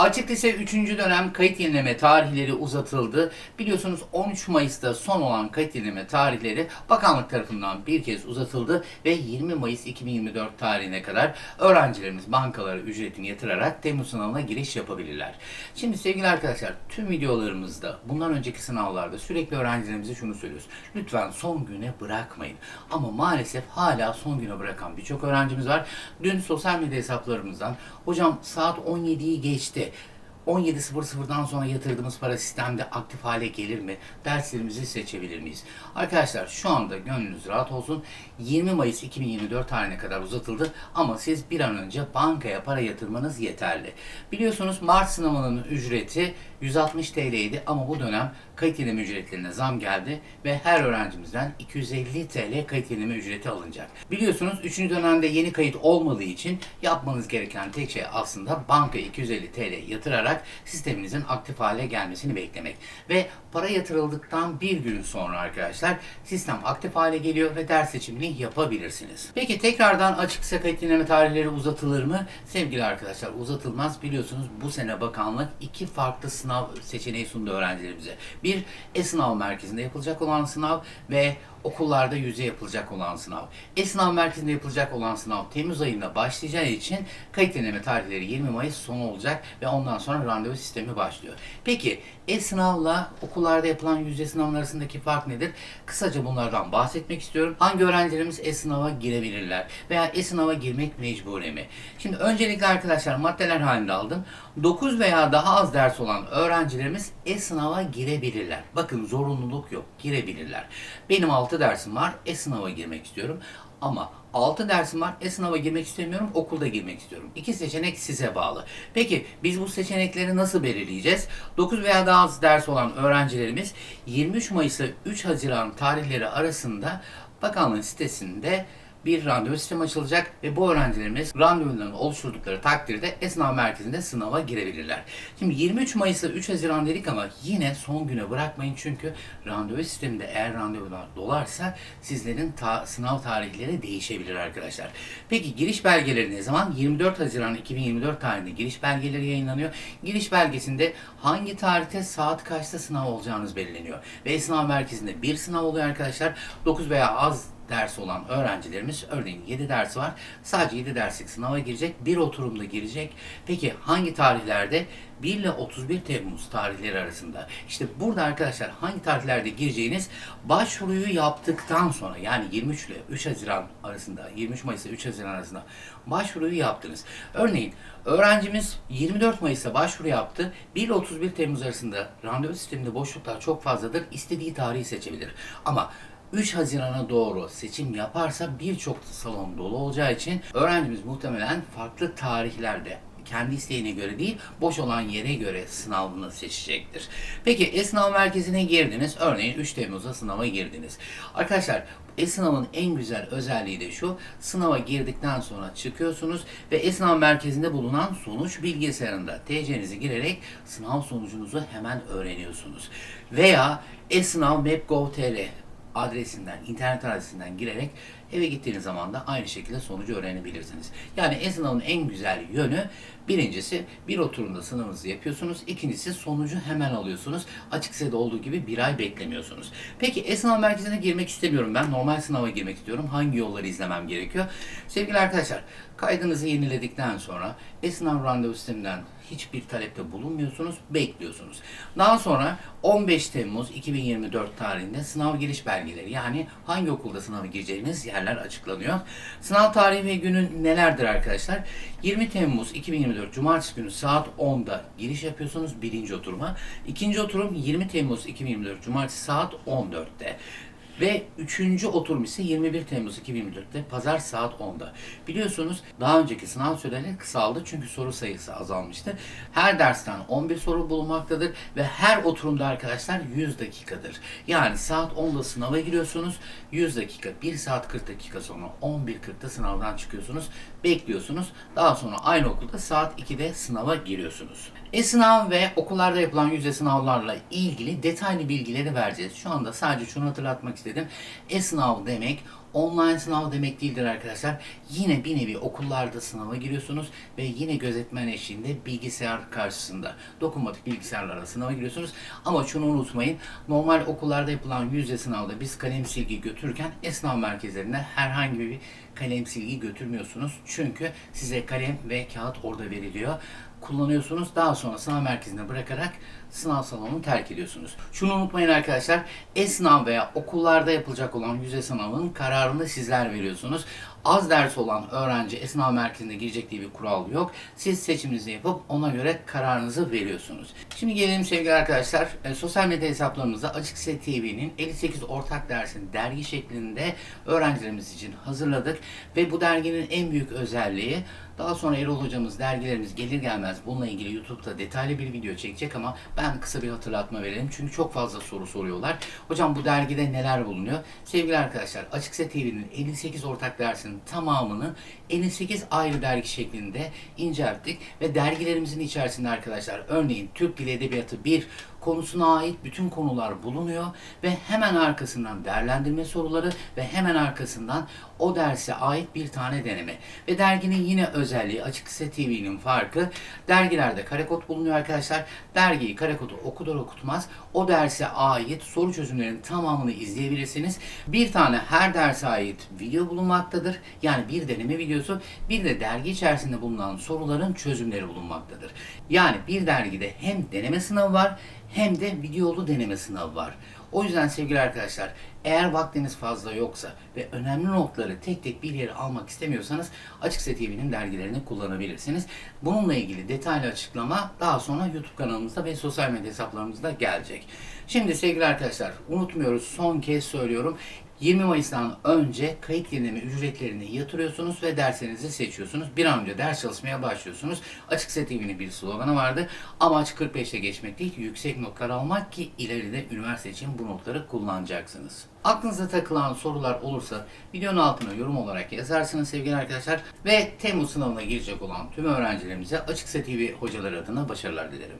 Açık Lise 3. dönem kayıt yenileme tarihleri uzatıldı. Biliyorsunuz 13 Mayıs'ta son olan kayıt yenileme tarihleri bakanlık tarafından bir kez uzatıldı ve 20 Mayıs 2024 tarihine kadar öğrencilerimiz bankalara ücretini yatırarak Temmuz sınavına giriş yapabilirler. Şimdi sevgili arkadaşlar tüm videolarımızda bundan önceki sınavlarda sürekli öğrencilerimize şunu söylüyoruz. Lütfen son güne bırakmayın. Ama maalesef hala son güne bırakan birçok öğrencimiz var. Dün sosyal medya hesaplarımızdan hocam saat 17'yi geçti. 17.00'dan sonra yatırdığımız para sistemde aktif hale gelir mi? Derslerimizi seçebilir miyiz? Arkadaşlar şu anda gönlünüz rahat olsun. 20 Mayıs 2024 tarihine kadar uzatıldı ama siz bir an önce bankaya para yatırmanız yeterli. Biliyorsunuz Mart sınavının ücreti 160 TL idi ama bu dönem kayıt yenileme ücretlerine zam geldi ve her öğrencimizden 250 TL kayıt yenileme ücreti alınacak. Biliyorsunuz 3. dönemde yeni kayıt olmadığı için yapmanız gereken tek şey aslında bankaya 250 TL yatırarak sisteminizin aktif hale gelmesini beklemek. Ve para yatırıldıktan bir gün sonra arkadaşlar sistem aktif hale geliyor ve ders seçimini yapabilirsiniz. Peki tekrardan açıksa kayıt yenileme tarihleri uzatılır mı? Sevgili arkadaşlar uzatılmaz. Biliyorsunuz bu sene bakanlık iki farklı sınav seçeneği sundu öğrencilerimize. Bir e-sınav merkezinde yapılacak olan sınav ve okullarda yüze yapılacak olan sınav. E-sınav merkezinde yapılacak olan sınav Temmuz ayında başlayacağı için kayıt deneme tarihleri 20 Mayıs sonu olacak ve ondan sonra randevu sistemi başlıyor. Peki e-sınavla okullarda yapılan yüzde sınavın arasındaki fark nedir? Kısaca bunlardan bahsetmek istiyorum. Hangi öğrencilerimiz e-sınava girebilirler veya e-sınava girmek mecburi mi? Şimdi öncelikle arkadaşlar maddeler halinde aldım. 9 veya daha az ders olan öğrencilerimiz e-sınava girebilirler. Bakın zorunluluk yok, girebilirler. Benim 6 dersim var, e-sınava girmek istiyorum. Ama 6 dersim var, e-sınava girmek istemiyorum, okulda girmek istiyorum. İki seçenek size bağlı. Peki biz bu seçenekleri nasıl belirleyeceğiz? 9 veya daha az ders olan öğrencilerimiz 23 Mayıs ile 3 Haziran tarihleri arasında bakanlığın sitesinde bir randevu sistemi açılacak ve bu öğrencilerimiz randevularını oluşturdukları takdirde esnaf merkezinde sınava girebilirler. Şimdi 23 Mayıs ile 3 Haziran dedik ama yine son güne bırakmayın çünkü randevu sisteminde eğer randevular dolarsa sizlerin ta- sınav tarihleri değişebilir arkadaşlar. Peki giriş belgeleri ne zaman? 24 Haziran 2024 tarihinde giriş belgeleri yayınlanıyor. Giriş belgesinde hangi tarihte saat kaçta sınav olacağınız belirleniyor. Ve sınav merkezinde bir sınav oluyor arkadaşlar. 9 veya az ders olan öğrencilerimiz örneğin 7 dersi var. Sadece 7 derslik sınava girecek. Bir oturumda girecek. Peki hangi tarihlerde? 1 ile 31 Temmuz tarihleri arasında. İşte burada arkadaşlar hangi tarihlerde gireceğiniz başvuruyu yaptıktan sonra yani 23 ile 3 Haziran arasında 23 Mayıs ile 3 Haziran arasında başvuruyu yaptınız. Örneğin öğrencimiz 24 Mayıs'ta başvuru yaptı. 1 ile 31 Temmuz arasında randevu sisteminde boşluklar çok fazladır. İstediği tarihi seçebilir. Ama 3 Haziran'a doğru seçim yaparsa birçok salon dolu olacağı için öğrencimiz muhtemelen farklı tarihlerde kendi isteğine göre değil, boş olan yere göre sınavını seçecektir. Peki e-sınav merkezine girdiniz. Örneğin 3 Temmuz'da sınava girdiniz. Arkadaşlar e-sınavın en güzel özelliği de şu. Sınava girdikten sonra çıkıyorsunuz ve e-sınav merkezinde bulunan sonuç bilgisayarında TC'nizi girerek sınav sonucunuzu hemen öğreniyorsunuz. Veya e-sınav map.gov.tr adresinden, internet adresinden girerek eve gittiğiniz zaman da aynı şekilde sonucu öğrenebilirsiniz. Yani e-sınavın en güzel yönü birincisi bir oturumda sınavınızı yapıyorsunuz. ikincisi sonucu hemen alıyorsunuz. Açık sitede olduğu gibi bir ay beklemiyorsunuz. Peki e-sınav merkezine girmek istemiyorum ben. Normal sınava girmek istiyorum. Hangi yolları izlemem gerekiyor? Sevgili arkadaşlar kaydınızı yeniledikten sonra e-sınav randevu sisteminden hiçbir talepte bulunmuyorsunuz, bekliyorsunuz. Daha sonra 15 Temmuz 2024 tarihinde sınav giriş belgeleri yani hangi okulda sınava gireceğiniz yerler açıklanıyor. Sınav tarihi ve günü nelerdir arkadaşlar? 20 Temmuz 2024 Cumartesi günü saat 10'da giriş yapıyorsunuz birinci oturuma. İkinci oturum 20 Temmuz 2024 Cumartesi saat 14'te. Ve üçüncü oturum ise 21 Temmuz 2024'te pazar saat 10'da. Biliyorsunuz daha önceki sınav süreleri kısaldı çünkü soru sayısı azalmıştı. Her dersten 11 soru bulunmaktadır ve her oturumda arkadaşlar 100 dakikadır. Yani saat 10'da sınava giriyorsunuz. 100 dakika, 1 saat 40 dakika sonra 11.40'da sınavdan çıkıyorsunuz. Bekliyorsunuz. Daha sonra aynı okulda saat 2'de sınava giriyorsunuz. E-sınav ve okullarda yapılan yüzde sınavlarla ilgili detaylı bilgileri vereceğiz. Şu anda sadece şunu hatırlatmak istedim. E-sınav demek online sınav demek değildir arkadaşlar. Yine bir nevi okullarda sınava giriyorsunuz ve yine gözetmen eşliğinde bilgisayar karşısında dokunmatik bilgisayarlara sınava giriyorsunuz. Ama şunu unutmayın. Normal okullarda yapılan yüzde sınavda biz kalem silgi götürürken e-sınav merkezlerinde herhangi bir kalem silgi götürmüyorsunuz. Çünkü size kalem ve kağıt orada veriliyor kullanıyorsunuz. Daha sonra sınav merkezine bırakarak sınav salonunu terk ediyorsunuz. Şunu unutmayın arkadaşlar. E-sınav veya okullarda yapılacak olan yüzde sınavının kararını sizler veriyorsunuz. Az ders olan öğrenci e-sınav merkezine girecek diye bir kural yok. Siz seçiminizi yapıp ona göre kararınızı veriyorsunuz. Şimdi gelelim sevgili arkadaşlar. E, sosyal medya hesaplarımızda Açık Set TV'nin 58 ortak dersini dergi şeklinde öğrencilerimiz için hazırladık. Ve bu derginin en büyük özelliği daha sonra Erol hocamız dergilerimiz gelir gelmez bununla ilgili YouTube'da detaylı bir video çekecek ama ben kısa bir hatırlatma verelim. Çünkü çok fazla soru soruyorlar. Hocam bu dergide neler bulunuyor? Sevgili arkadaşlar Açıksa TV'nin 58 ortak dersinin tamamını 58 ayrı dergi şeklinde incelttik ve dergilerimizin içerisinde arkadaşlar örneğin Türk Dili Edebiyatı 1 konusuna ait bütün konular bulunuyor ve hemen arkasından değerlendirme soruları ve hemen arkasından o derse ait bir tane deneme. Ve derginin yine özelliği Açık Lise TV'nin farkı dergilerde karekod bulunuyor arkadaşlar. Dergiyi karekodu okudur okutmaz o derse ait soru çözümlerinin tamamını izleyebilirsiniz. Bir tane her derse ait video bulunmaktadır. Yani bir deneme videosu bir de dergi içerisinde bulunan soruların çözümleri bulunmaktadır. Yani bir dergide hem deneme sınavı var hem de videolu deneme sınavı var. O yüzden sevgili arkadaşlar eğer vaktiniz fazla yoksa ve önemli notları tek tek bir yere almak istemiyorsanız Açıksa TV'nin dergilerini kullanabilirsiniz. Bununla ilgili detaylı açıklama daha sonra YouTube kanalımızda ve sosyal medya hesaplarımızda gelecek. Şimdi sevgili arkadaşlar unutmuyoruz son kez söylüyorum. 20 Mayıs'tan önce kayıt yenileme ücretlerini yatırıyorsunuz ve derslerinizi seçiyorsunuz. Bir an önce ders çalışmaya başlıyorsunuz. Açık Set TV'nin bir sloganı vardı. Amaç 45'te geçmek değil, yüksek notlar almak ki ileride üniversite için bu notları kullanacaksınız. Aklınıza takılan sorular olursa videonun altına yorum olarak yazarsınız sevgili arkadaşlar. Ve Temmuz sınavına girecek olan tüm öğrencilerimize Açık Set TV hocaları adına başarılar dilerim.